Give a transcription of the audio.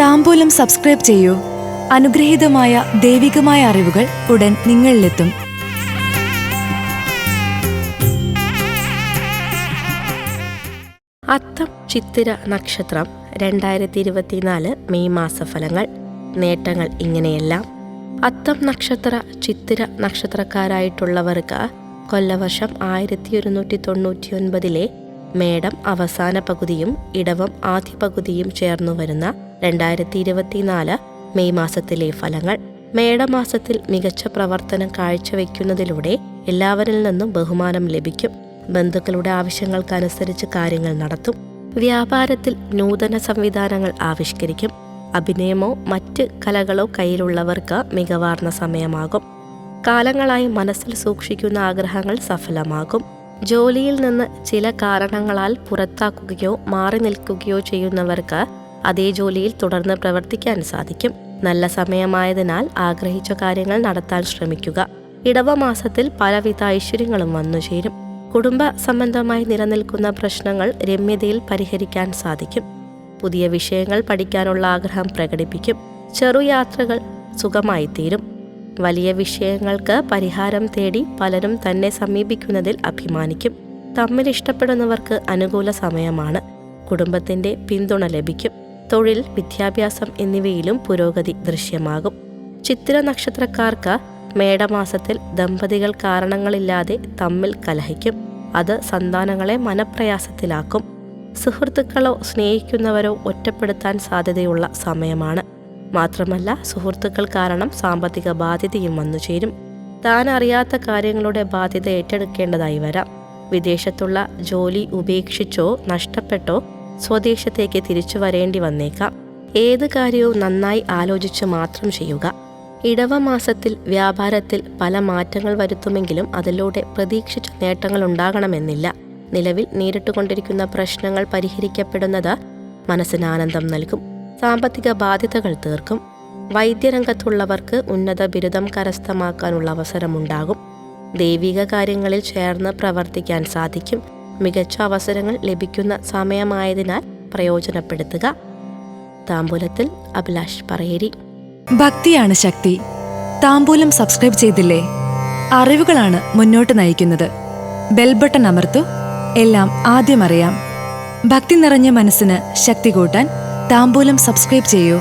താമ്പൂലം subscribe ചെയ്യൂ. അനുഗ്രഹീതമായ ദൈവികമായ അറിവുകൾ ഉടൻ നിങ്ങളിലെത്തും. അത്തം ചിത്തിര നക്ഷത്രം രണ്ടായിരത്തി ഇരുപത്തിനാല് മെയ് മാസഫലങ്ങൾ നേട്ടങ്ങൾ ഇങ്ങനെയെല്ലാം. അത്തം നക്ഷത്ര ചിത്തിര നക്ഷത്രക്കാരായിട്ടുള്ളവർക്ക് കൊല്ലവർഷം ആയിരത്തി ഒരുന്നൂറ്റി തൊണ്ണൂറ്റി ഒൻപതിലെ മേടം അവസാന പകുതിയും ഇടവം ആദ്യ പകുതിയും ചേർന്നു വരുന്ന രണ്ടായിരത്തി ഇരുപത്തിനാല് മെയ് മാസത്തിലെ ഫലങ്ങൾ മേടമാസത്തിൽ മികച്ച പ്രവർത്തനം കാഴ്ചവെക്കുന്നതിലൂടെ എല്ലാവരിൽ നിന്നും ബഹുമാനം ലഭിക്കും. ബന്ധുക്കളുടെ ആവശ്യങ്ങൾക്കനുസരിച്ച് കാര്യങ്ങൾ നടത്തും. വ്യാപാരത്തിൽ നൂതന സംവിധാനങ്ങൾ ആവിഷ്കരിക്കും. അഭിനയമോ മറ്റ് കലകളോ കയ്യിലുള്ളവർക്ക് മികവാർന്ന സമയമാകും. കാലങ്ങളായി മനസ്സിൽ സൂക്ഷിക്കുന്ന ആഗ്രഹങ്ങൾ സഫലമാകും. ജോലിയിൽ നിന്ന് ചില കാരണങ്ങളാൽ പുറത്താക്കുകയോ മാറി നിൽക്കുകയോ ചെയ്യുന്നവർക്ക് അതേ ജോലിയിൽ തുടർന്ന് പ്രവർത്തിക്കാൻ സാധിക്കും. നല്ല സമയമായതിനാൽ ആഗ്രഹിച്ച കാര്യങ്ങൾ നടത്താൻ ശ്രമിക്കുക. ഇടവ മാസത്തിൽ പലവിധ ഐശ്വര്യങ്ങളും വന്നു ചേരും. കുടുംബ സംബന്ധമായി നിലനിൽക്കുന്ന പ്രശ്നങ്ങൾ രമ്യതയിൽ പരിഹരിക്കാൻ സാധിക്കും. പുതിയ വിഷയങ്ങൾ പഠിക്കാനുള്ള ആഗ്രഹം പ്രകടിപ്പിക്കും. ചെറു യാത്രകൾ സുഖമായി തീരും. വലിയ വിഷയങ്ങൾക്ക് പരിഹാരം തേടി പലരും തന്നെ സമീപിക്കുന്നതിൽ അഭിമാനിക്കും. തമ്മിൽ ഇഷ്ടപ്പെടുന്നവർക്ക് അനുകൂല സമയമാണ്. കുടുംബത്തിന്റെ പിന്തുണ ലഭിക്കും. തൊഴിൽ വിദ്യാഭ്യാസം എന്നിവയിലും പുരോഗതി ദൃശ്യമാകും. ചിത്തിര നക്ഷത്രക്കാർക്ക് മേടമാസത്തിൽ ദമ്പതികൾ കാരണങ്ങളില്ലാതെ തമ്മിൽ കലഹിക്കും. അത് സന്താനങ്ങളെ മനപ്രയാസത്തിലാക്കും. സുഹൃത്തുക്കളോ സ്നേഹിക്കുന്നവരോ ഒറ്റപ്പെടുത്താൻ സാധ്യതയുള്ള സമയമാണ്. മാത്രമല്ല സുഹൃത്തുക്കൾ കാരണം സാമ്പത്തിക ബാധ്യതയും വന്നു ചേരും. താൻ അറിയാത്ത കാര്യങ്ങളുടെ ബാധ്യത ഏറ്റെടുക്കേണ്ടതായി വരാം. വിദേശത്തുള്ള ജോലി ഉപേക്ഷിച്ചോ നഷ്ടപ്പെട്ടോ സ്വദേശത്തേക്ക് തിരിച്ചു വരേണ്ടി വന്നേക്കാം. ഏത് കാര്യവും നന്നായി ആലോചിച്ച് മാത്രം ചെയ്യുക. ഇടവ മാസത്തിൽ വ്യാപാരത്തിൽ പല മാറ്റങ്ങൾ വരുത്തുമെങ്കിലും അതിലൂടെ പ്രതീക്ഷിച്ച നേട്ടങ്ങൾ ഉണ്ടാകണമെന്നില്ല. നിലവിൽ നേരിട്ടുകൊണ്ടിരിക്കുന്ന പ്രശ്നങ്ങൾ പരിഹരിക്കപ്പെടുന്നത് മനസ്സിന് ആനന്ദം നൽകും. സാമ്പത്തിക ബാധ്യതകൾ തീർക്കും. വൈദ്യരംഗത്തുള്ളവർക്ക് ഉന്നത ബിരുദം കരസ്ഥമാക്കാനുള്ള അവസരമുണ്ടാകും. ദൈവിക കാര്യങ്ങളിൽ ചേർന്ന് പ്രവർത്തിക്കാൻ സാധിക്കും. മികച്ച അവസരങ്ങൾ ലഭിക്കുന്ന സമയമായതിനാൽ പ്രയോജനപ്പെടുത്തുക. താമ്പൂലത്തിൽ അഭിലാഷ് പറയേരി. ഭക്തിയാണ് ശക്തി. താമ്പൂലം സബ്സ്ക്രൈബ് ചെയ്തില്ലേ? അറിവുകളാണ് മുന്നോട്ട് നയിക്കുന്നത്. ബെൽബട്ടൺ അമർത്തു. എല്ലാം ആദ്യം അറിയാം. ഭക്തി നിറഞ്ഞ മനസ്സിന് ശക്തി കൂട്ടാൻ താമ്പൂലം സബ്സ്ക്രൈബ് ചെയ്യൂ.